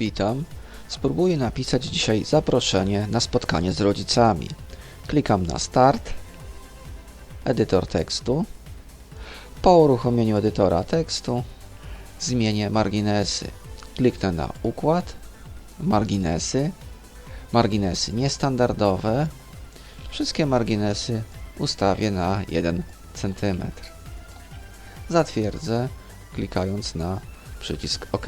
Witam. Spróbuję napisać dzisiaj zaproszenie na spotkanie z rodzicami. Klikam na Start, edytor tekstu. Po uruchomieniu edytora tekstu zmienię marginesy. Kliknę na Układ, Marginesy, Marginesy niestandardowe. Wszystkie marginesy ustawię na 1 cm. Zatwierdzę, klikając na przycisk OK.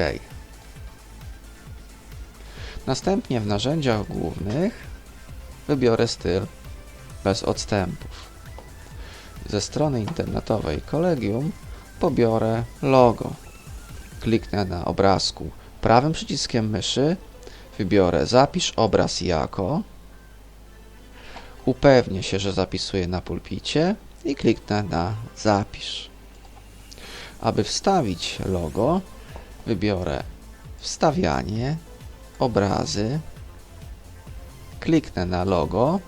Następnie w narzędziach głównych wybiorę styl bez odstępów. Ze strony internetowej Kolegium pobiorę logo. Kliknę na obrazku prawym przyciskiem myszy, wybiorę zapisz obraz jako, upewnię się, że zapisuję na pulpicie i kliknę na zapisz. Aby wstawić logo, wybiorę wstawianie obrazy, kliknę na logo,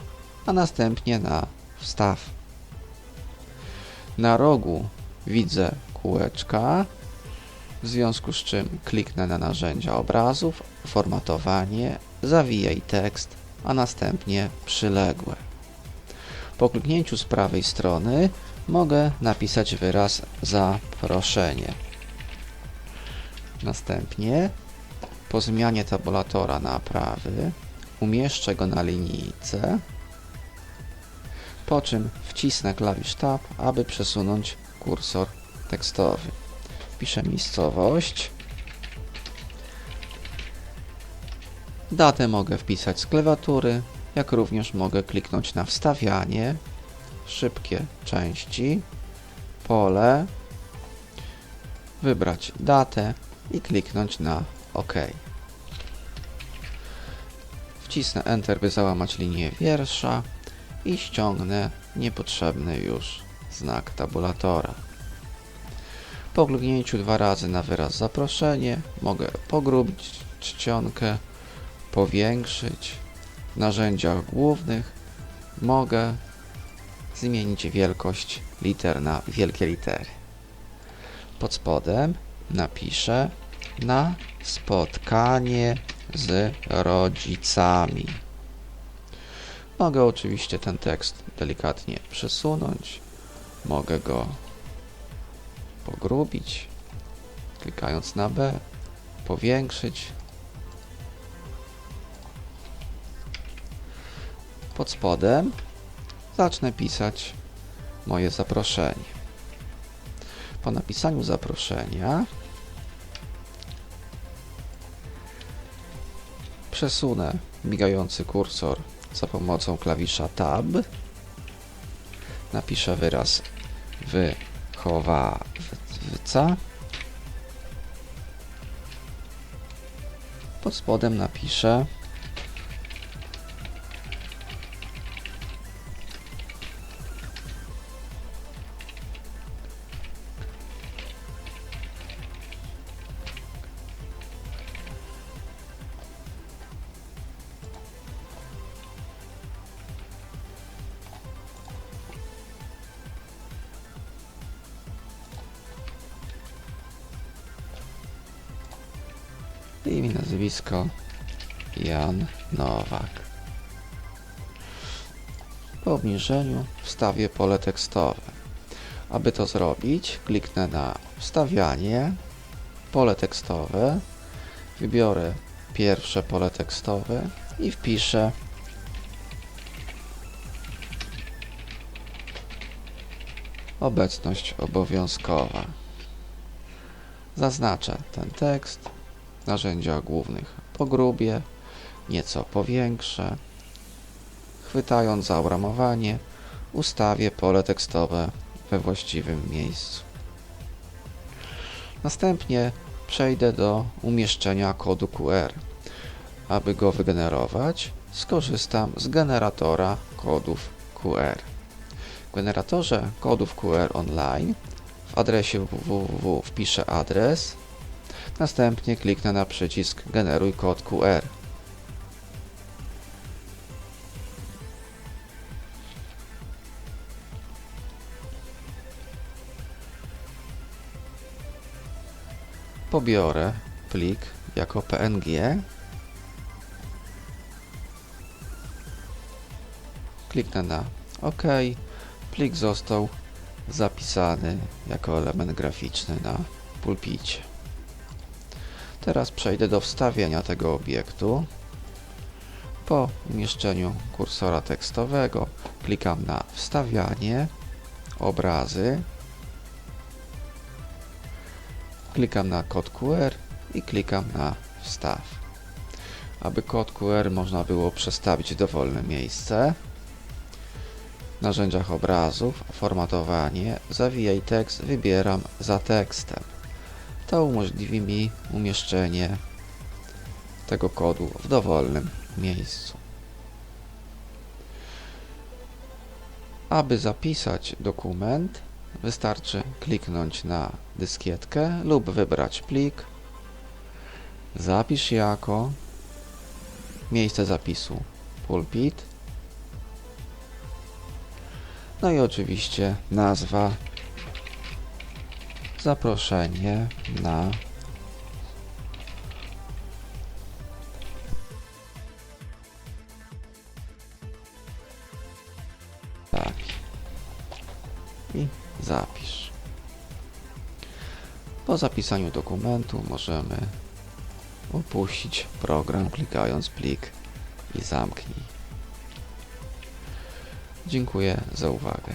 a następnie na wstaw. Na rogu widzę kółeczka, w związku z czym kliknę na narzędzia obrazów, formatowanie, zawijaj tekst, a następnie przyległe. Po kliknięciu z prawej strony mogę napisać wyraz zaproszenie. Następnie po zmianie tabulatora na prawy umieszczę go na linijce, po czym wcisnę klawisz Tab, aby przesunąć kursor tekstowy. Wpiszę miejscowość. Datę mogę wpisać z klawiatury, jak również mogę kliknąć na wstawianie, szybkie części, pole, wybrać datę i kliknąć na OK. Wcisnę Enter, by załamać linię wiersza i ściągnę niepotrzebny już znak tabulatora. Po kliknięciu dwa razy na wyraz zaproszenie mogę pogrubić czcionkę, powiększyć. W narzędziach głównych mogę zmienić wielkość liter na wielkie litery. Pod spodem napiszę na spotkanie z rodzicami. Mogę oczywiście ten tekst delikatnie przesunąć, mogę go pogrubić, klikając na B, powiększyć. Pod spodem zacznę pisać moje zaproszenie. Po napisaniu zaproszenia przesunę migający kursor za pomocą klawisza Tab. Napiszę wyraz wychowawca. Pod spodem napiszę imię, nazwisko Jan Nowak. Po obniżeniu wstawię pole tekstowe. Aby to zrobić, kliknę na wstawianie, pole tekstowe, wybiorę pierwsze pole tekstowe i wpiszę obecność obowiązkowa. Zaznaczę ten tekst narzędzia głównych pogrubię, nieco powiększę, chwytając za obramowanie, ustawię pole tekstowe we właściwym miejscu. Następnie przejdę do umieszczenia kodu QR. Aby go wygenerować, skorzystam z generatora kodów QR. W generatorze kodów QR online w adresie www wpiszę adres, następnie kliknę na przycisk Generuj kod QR. Pobiorę plik jako PNG. Kliknę na OK. Plik został zapisany jako element graficzny na pulpicie. Teraz przejdę do wstawienia tego obiektu. Po umieszczeniu kursora tekstowego klikam na wstawianie, obrazy, klikam na kod QR i klikam na wstaw. Aby kod QR można było przestawić w dowolne miejsce, w narzędziach obrazów, formatowanie, zawijaj tekst, wybieram za tekstem. To umożliwi mi umieszczenie tego kodu w dowolnym miejscu. Aby zapisać dokument, wystarczy kliknąć na dyskietkę lub wybrać plik, zapisz jako, miejsce zapisu pulpit, no i oczywiście nazwa, zaproszenie na tak i zapisz. Po zapisaniu dokumentu możemy opuścić program klikając plik i zamknij. Dziękuję za uwagę.